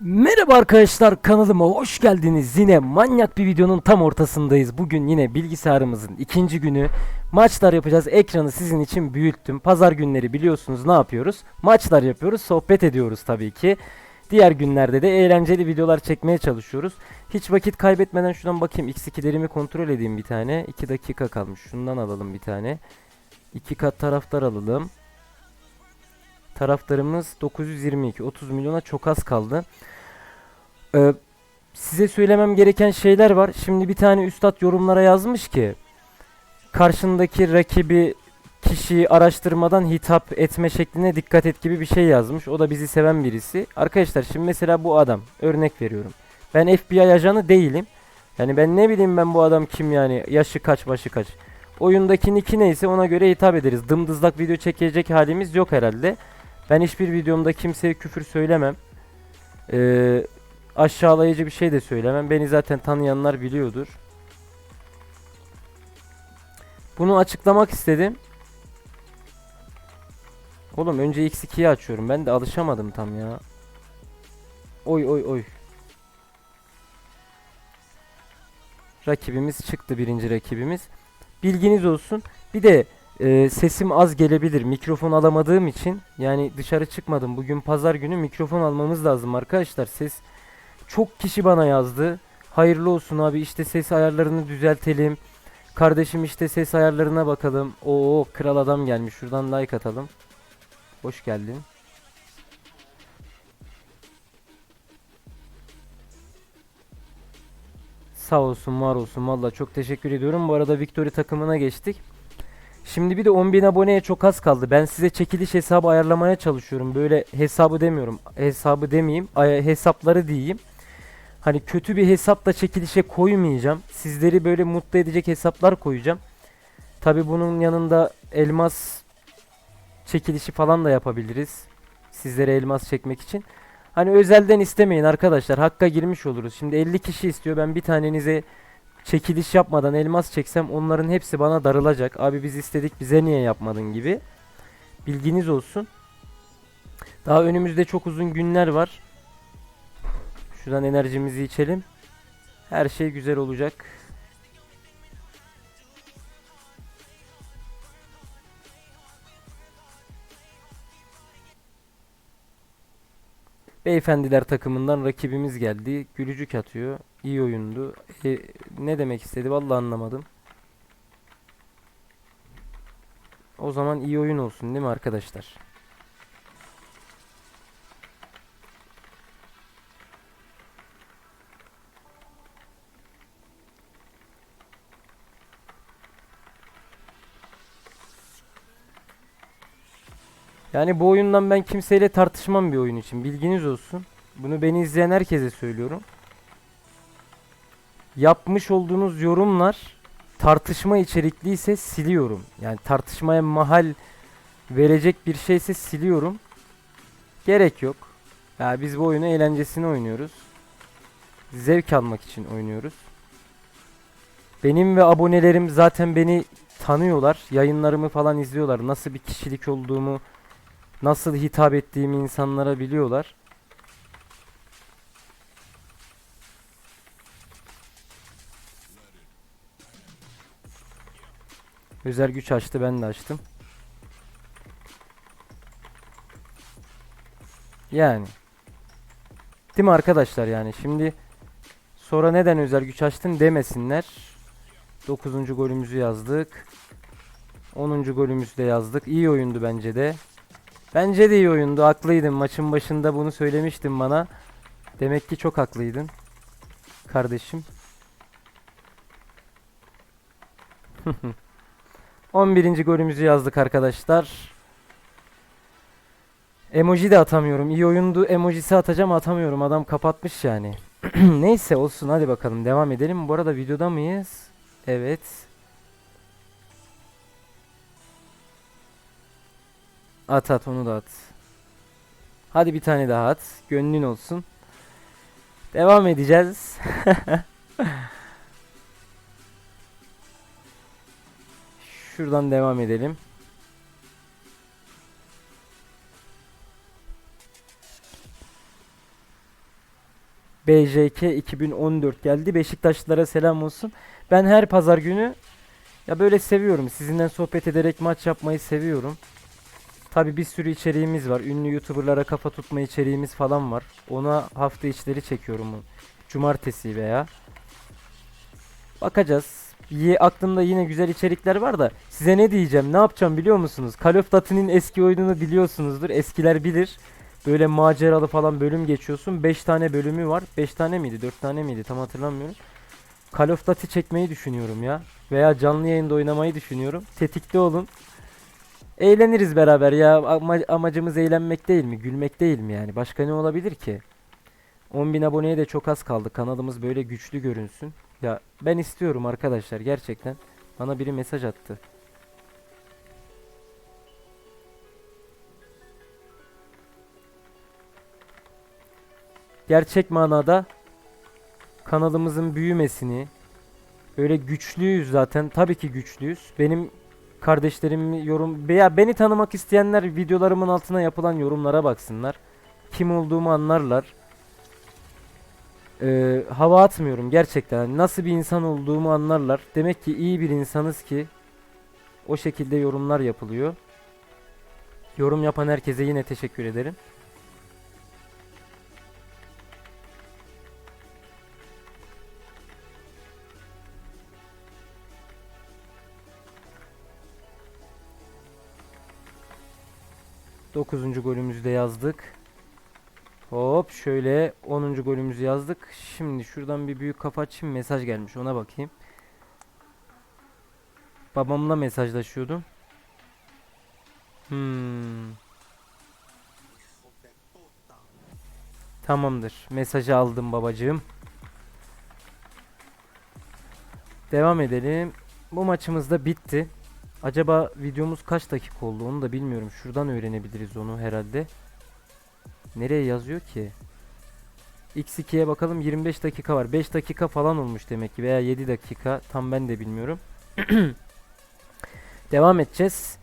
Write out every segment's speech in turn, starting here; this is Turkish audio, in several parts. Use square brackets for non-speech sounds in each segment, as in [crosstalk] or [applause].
Merhaba arkadaşlar kanalıma hoş geldiniz. Yine manyak bir videonun tam ortasındayız. Bugün yine bilgisayarımızın ikinci günü. Maçlar yapacağız. Ekranı sizin için büyüttüm. Pazar günleri biliyorsunuz ne yapıyoruz? Maçlar yapıyoruz. Sohbet ediyoruz tabii ki. Diğer günlerde de eğlenceli videolar çekmeye çalışıyoruz. Hiç vakit kaybetmeden şuradan bakayım. X2'lerimi kontrol edeyim bir tane. 2 dakika kalmış. Şundan alalım bir tane. 2 kat taraftar alalım. Taraftarımız 922. 30 milyona çok az kaldı. Ee, size söylemem gereken şeyler var. Şimdi bir tane üstad yorumlara yazmış ki karşındaki rakibi kişiyi araştırmadan hitap etme şekline dikkat et gibi bir şey yazmış. O da bizi seven birisi. Arkadaşlar şimdi mesela bu adam örnek veriyorum. Ben FBI ajanı değilim. Yani ben ne bileyim ben bu adam kim yani yaşı kaç başı kaç. Oyundaki nicki neyse ona göre hitap ederiz. Dımdızlak video çekecek halimiz yok herhalde. Ben hiçbir videomda kimseye küfür söylemem. Ee, aşağılayıcı bir şey de söylemem. Beni zaten tanıyanlar biliyordur. Bunu açıklamak istedim. Oğlum önce X2'yi açıyorum. Ben de alışamadım tam ya. Oy oy oy. Rakibimiz çıktı birinci rakibimiz. Bilginiz olsun. Bir de e, sesim az gelebilir. Mikrofon alamadığım için yani dışarı çıkmadım. Bugün pazar günü mikrofon almamız lazım arkadaşlar. Ses çok kişi bana yazdı. Hayırlı olsun abi işte ses ayarlarını düzeltelim. Kardeşim işte ses ayarlarına bakalım. Oo kral adam gelmiş. Şuradan like atalım. Hoş geldin. Sağ olsun var olsun valla çok teşekkür ediyorum. Bu arada Victory takımına geçtik. Şimdi bir de 10.000 aboneye çok az kaldı. Ben size çekiliş hesabı ayarlamaya çalışıyorum. Böyle hesabı demiyorum. Hesabı demeyeyim. hesapları diyeyim. Hani kötü bir hesapla çekilişe koymayacağım. Sizleri böyle mutlu edecek hesaplar koyacağım. Tabi bunun yanında elmas çekilişi falan da yapabiliriz. Sizlere elmas çekmek için. Hani özelden istemeyin arkadaşlar. Hakka girmiş oluruz. Şimdi 50 kişi istiyor. Ben bir tanenize çekiliş yapmadan elmas çeksem onların hepsi bana darılacak. Abi biz istedik bize niye yapmadın gibi. Bilginiz olsun. Daha önümüzde çok uzun günler var. Şuradan enerjimizi içelim. Her şey güzel olacak. Beyefendiler takımından rakibimiz geldi. Gülücük atıyor. İyi oyundu. E, ne demek istedi vallahi anlamadım. O zaman iyi oyun olsun değil mi arkadaşlar? Yani bu oyundan ben kimseyle tartışmam bir oyun için. Bilginiz olsun. Bunu beni izleyen herkese söylüyorum. Yapmış olduğunuz yorumlar tartışma içerikliyse siliyorum. Yani tartışmaya mahal verecek bir şeyse siliyorum. Gerek yok. Ya biz bu oyunu eğlencesini oynuyoruz. Zevk almak için oynuyoruz. Benim ve abonelerim zaten beni tanıyorlar. Yayınlarımı falan izliyorlar. Nasıl bir kişilik olduğumu, nasıl hitap ettiğimi insanlara biliyorlar. Özel güç açtı ben de açtım. Yani. Değil mi arkadaşlar yani şimdi sonra neden özel güç açtın demesinler. 9. golümüzü yazdık. 10. golümüzü de yazdık. İyi oyundu bence de. Bence de iyi oyundu. Haklıydın. Maçın başında bunu söylemiştin bana. Demek ki çok haklıydın. Kardeşim. [laughs] 11. golümüzü yazdık arkadaşlar. Emoji de atamıyorum. İyi oyundu. Emojisi atacağım atamıyorum. Adam kapatmış yani. [clears throat] Neyse olsun hadi bakalım devam edelim. Bu arada videoda mıyız? Evet. At at onu da at. Hadi bir tane daha at. Gönlün olsun. Devam edeceğiz. [laughs] Şuradan devam edelim. BJK 2014 geldi. Beşiktaşlılara selam olsun. Ben her pazar günü ya böyle seviyorum. Sizinle sohbet ederek maç yapmayı seviyorum. Tabi bir sürü içeriğimiz var. Ünlü YouTuber'lara kafa tutma içeriğimiz falan var. Ona hafta içleri çekiyorum. Cumartesi veya. Bakacağız. Ye, aklımda yine güzel içerikler var da size ne diyeceğim ne yapacağım biliyor musunuz? Call of Duty'nin eski oyununu biliyorsunuzdur. Eskiler bilir. Böyle maceralı falan bölüm geçiyorsun. 5 tane bölümü var. 5 tane miydi? 4 tane miydi? Tam hatırlamıyorum. Call of Duty çekmeyi düşünüyorum ya. Veya canlı yayında oynamayı düşünüyorum. Tetikte olun. Eğleniriz beraber ya. Ama- amacımız eğlenmek değil mi? Gülmek değil mi yani? Başka ne olabilir ki? 10.000 aboneye de çok az kaldı. Kanalımız böyle güçlü görünsün. Ya ben istiyorum arkadaşlar gerçekten. Bana biri mesaj attı. Gerçek manada kanalımızın büyümesini böyle güçlüyüz zaten. Tabii ki güçlüyüz. Benim kardeşlerim yorum veya beni tanımak isteyenler videolarımın altına yapılan yorumlara baksınlar. Kim olduğumu anlarlar. Ee, hava atmıyorum gerçekten. Hani Nasıl bir insan olduğumu anlarlar. Demek ki iyi bir insanız ki o şekilde yorumlar yapılıyor. Yorum yapan herkese yine teşekkür ederim. Dokuzuncu golümüzü de yazdık. Hop şöyle 10. golümüzü yazdık. Şimdi şuradan bir büyük kafa açayım. Mesaj gelmiş ona bakayım. Babamla mesajlaşıyordum. Hmm. Tamamdır. Mesajı aldım babacığım. Devam edelim. Bu maçımız da bitti. Acaba videomuz kaç dakika oldu onu da bilmiyorum. Şuradan öğrenebiliriz onu herhalde. Nereye yazıyor ki? X2'ye bakalım 25 dakika var. 5 dakika falan olmuş demek ki veya 7 dakika tam ben de bilmiyorum. [clears throat] Devam edeceğiz.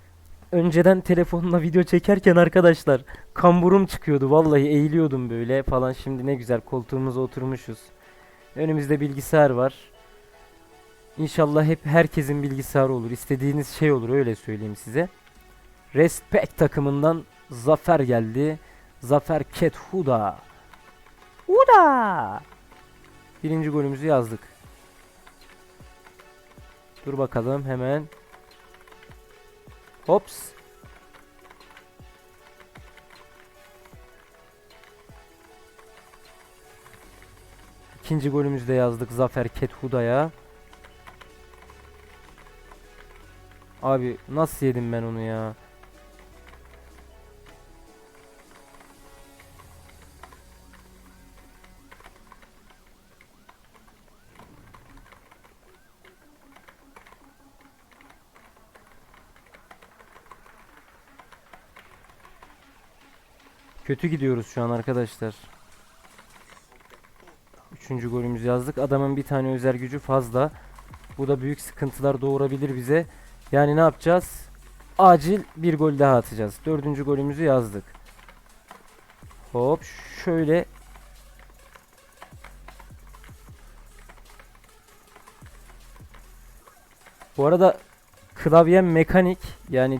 Önceden telefonla video çekerken arkadaşlar kamburum çıkıyordu. Vallahi eğiliyordum böyle falan. Şimdi ne güzel koltuğumuza oturmuşuz. Önümüzde bilgisayar var. İnşallah hep herkesin bilgisayarı olur. İstediğiniz şey olur öyle söyleyeyim size. Respect takımından Zafer geldi. Zafer Ket Huda. Huda. Birinci golümüzü yazdık. Dur bakalım hemen. Hops. İkinci golümüzü de yazdık Zafer Ket Huda'ya. Abi nasıl yedim ben onu ya? Kötü gidiyoruz şu an arkadaşlar. Üçüncü golümüzü yazdık. Adamın bir tane özel gücü fazla. Bu da büyük sıkıntılar doğurabilir bize. Yani ne yapacağız? Acil bir gol daha atacağız. Dördüncü golümüzü yazdık. Hop şöyle. Bu arada klavyem mekanik yani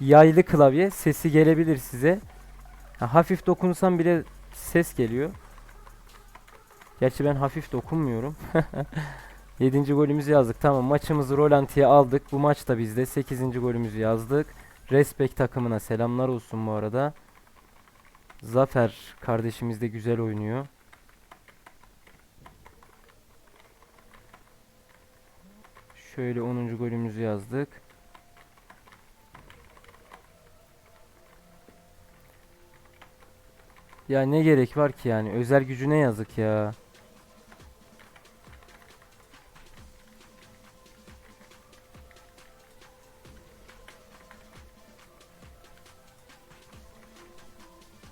yaylı klavye sesi gelebilir size. Ha, hafif dokunsam bile ses geliyor. Gerçi ben hafif dokunmuyorum. [laughs] Yedinci golümüzü yazdık. Tamam maçımızı rolantiye aldık. Bu maç da bizde. Sekizinci golümüzü yazdık. Respect takımına selamlar olsun bu arada. Zafer kardeşimiz de güzel oynuyor. Şöyle 10. golümüzü yazdık. Ya ne gerek var ki yani? Özel gücüne yazık ya.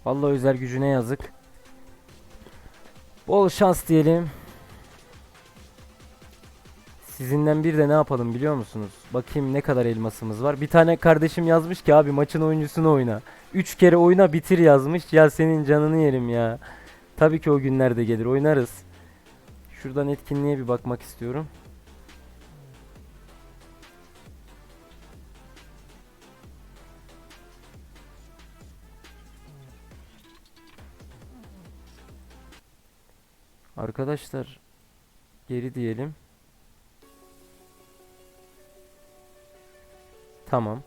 Vallahi özel gücüne yazık. Bol şans diyelim. Sizinden bir de ne yapalım biliyor musunuz? Bakayım ne kadar elmasımız var. Bir tane kardeşim yazmış ki abi maçın oyuncusunu oyna. 3 kere oyna bitir yazmış. Ya senin canını yerim ya. Tabii ki o günler de gelir oynarız. Şuradan etkinliğe bir bakmak istiyorum. Arkadaşlar geri diyelim. Tamam.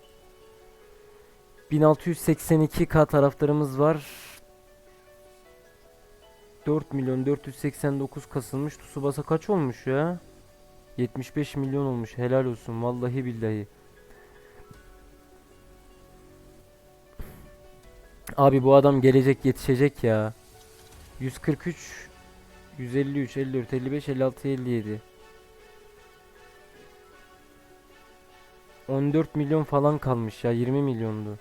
1682k taraftarımız var. 4 milyon 489 kasılmış. Tsubasa kaç olmuş ya? 75 milyon olmuş. Helal olsun. Vallahi billahi. Abi bu adam gelecek yetişecek ya. 143 153 54 55 56 57 14 milyon falan kalmış ya 20 milyondu.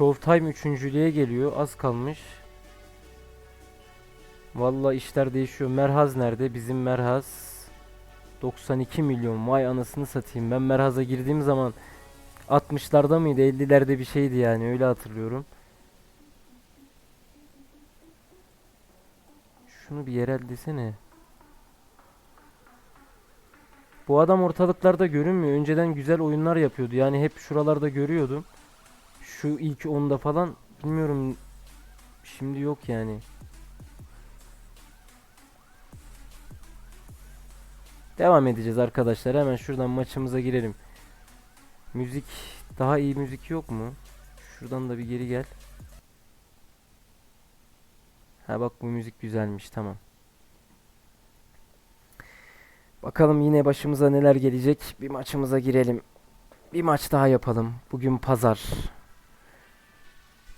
Showtime üçüncülüğe geliyor az kalmış. Valla işler değişiyor. Merhaz nerede? Bizim Merhaz 92 milyon. Vay anasını satayım. Ben Merhaz'a girdiğim zaman 60'larda mıydı? 50'lerde bir şeydi yani öyle hatırlıyorum. Şunu bir yerel desene. Bu adam ortalıklarda görünmüyor. Önceden güzel oyunlar yapıyordu. Yani hep şuralarda görüyordum. Şu ilk onda falan bilmiyorum. Şimdi yok yani. Devam edeceğiz arkadaşlar. Hemen şuradan maçımıza girelim. Müzik daha iyi müzik yok mu? Şuradan da bir geri gel. Ha bak bu müzik güzelmiş tamam. Bakalım yine başımıza neler gelecek. Bir maçımıza girelim. Bir maç daha yapalım. Bugün pazar.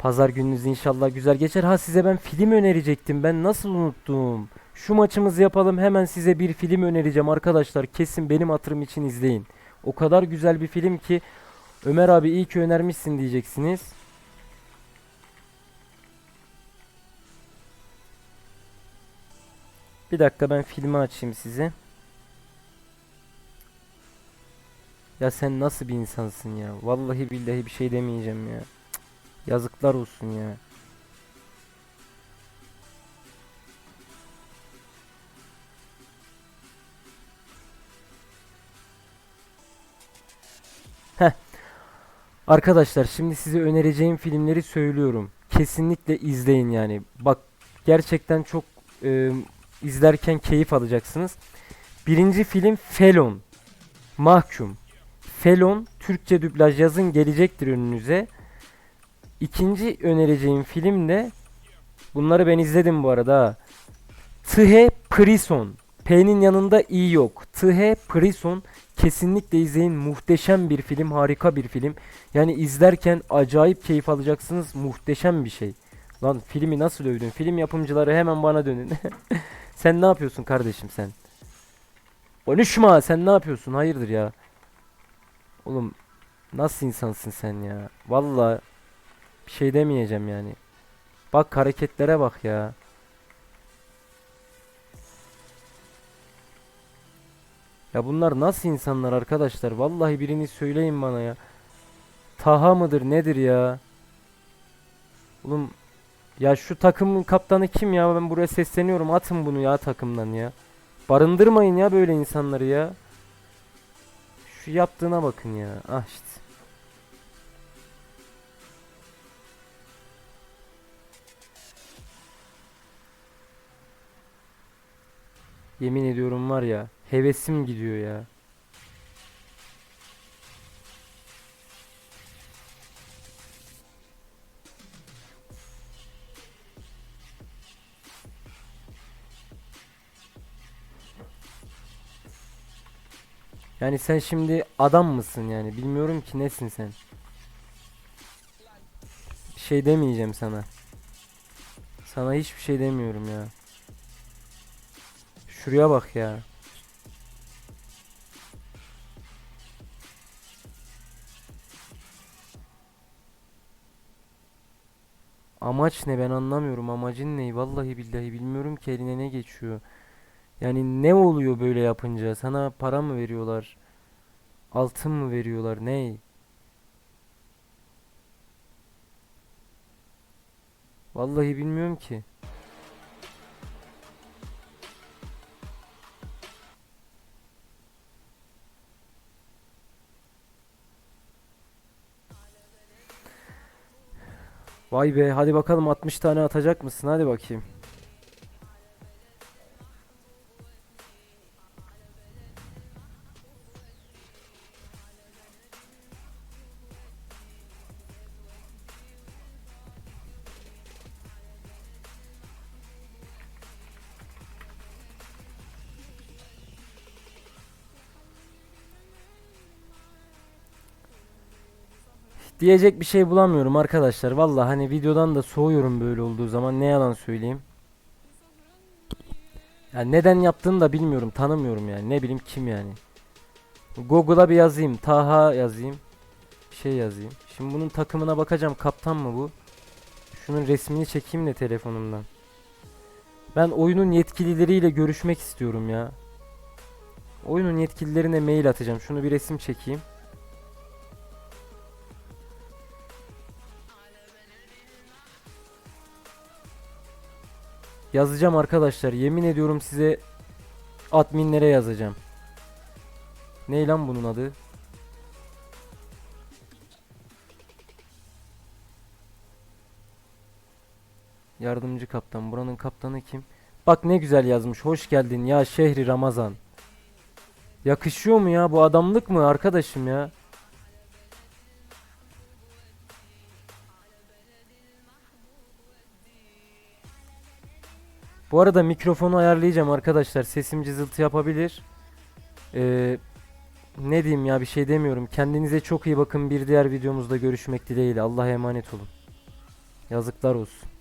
Pazar gününüz inşallah güzel geçer. Ha size ben film önerecektim. Ben nasıl unuttum? Şu maçımızı yapalım. Hemen size bir film önereceğim arkadaşlar. Kesin benim hatırım için izleyin. O kadar güzel bir film ki Ömer abi iyi ki önermişsin diyeceksiniz. Bir dakika ben filmi açayım size. Ya sen nasıl bir insansın ya? Vallahi billahi bir şey demeyeceğim ya. Yazıklar olsun ya. Heh. Arkadaşlar şimdi size önereceğim filmleri söylüyorum. Kesinlikle izleyin yani. Bak gerçekten çok e, izlerken keyif alacaksınız. Birinci film Felon. Mahkum. Felon Türkçe dublaj yazın gelecektir önünüze. İkinci önereceğim film de bunları ben izledim bu arada. Tıhe Prison. P'nin yanında i yok. Tıhe Prison kesinlikle izleyin. Muhteşem bir film, harika bir film. Yani izlerken acayip keyif alacaksınız. Muhteşem bir şey. Lan filmi nasıl övdün? Film yapımcıları hemen bana dönün. [laughs] sen ne yapıyorsun kardeşim sen? Konuşma sen ne yapıyorsun? Hayırdır ya? Oğlum nasıl insansın sen ya? Vallahi şey demeyeceğim yani. Bak hareketlere bak ya. Ya bunlar nasıl insanlar arkadaşlar? Vallahi birini söyleyin bana ya. Taha mıdır nedir ya? Oğlum ya şu takımın kaptanı kim ya? Ben buraya sesleniyorum. Atın bunu ya takımdan ya. Barındırmayın ya böyle insanları ya. Şu yaptığına bakın ya. Ah işte. Yemin ediyorum var ya. Hevesim gidiyor ya. Yani sen şimdi adam mısın yani? Bilmiyorum ki nesin sen. Bir şey demeyeceğim sana. Sana hiçbir şey demiyorum ya. Şuraya bak ya. Amaç ne ben anlamıyorum. Amacın ne? Vallahi billahi bilmiyorum ki eline ne geçiyor. Yani ne oluyor böyle yapınca? Sana para mı veriyorlar? Altın mı veriyorlar? Ney? Vallahi bilmiyorum ki. Vay be hadi bakalım 60 tane atacak mısın hadi bakayım. Diyecek bir şey bulamıyorum arkadaşlar. Vallahi hani videodan da soğuyorum böyle olduğu zaman ne yalan söyleyeyim. Yani neden yaptığını da bilmiyorum, tanımıyorum yani. Ne bileyim kim yani. Google'a bir yazayım, Taha yazayım. Şey yazayım. Şimdi bunun takımına bakacağım. Kaptan mı bu? Şunun resmini çekeyim de telefonumdan. Ben oyunun yetkilileriyle görüşmek istiyorum ya. Oyunun yetkililerine mail atacağım. Şunu bir resim çekeyim. Yazacağım arkadaşlar. Yemin ediyorum size adminlere yazacağım. Ne lan bunun adı? Yardımcı kaptan. Buranın kaptanı kim? Bak ne güzel yazmış. Hoş geldin ya şehri Ramazan. Yakışıyor mu ya? Bu adamlık mı arkadaşım ya? Bu arada mikrofonu ayarlayacağım arkadaşlar. Sesim cızıltı yapabilir. Ee, ne diyeyim ya bir şey demiyorum. Kendinize çok iyi bakın. Bir diğer videomuzda görüşmek dileğiyle. Allah'a emanet olun. Yazıklar olsun.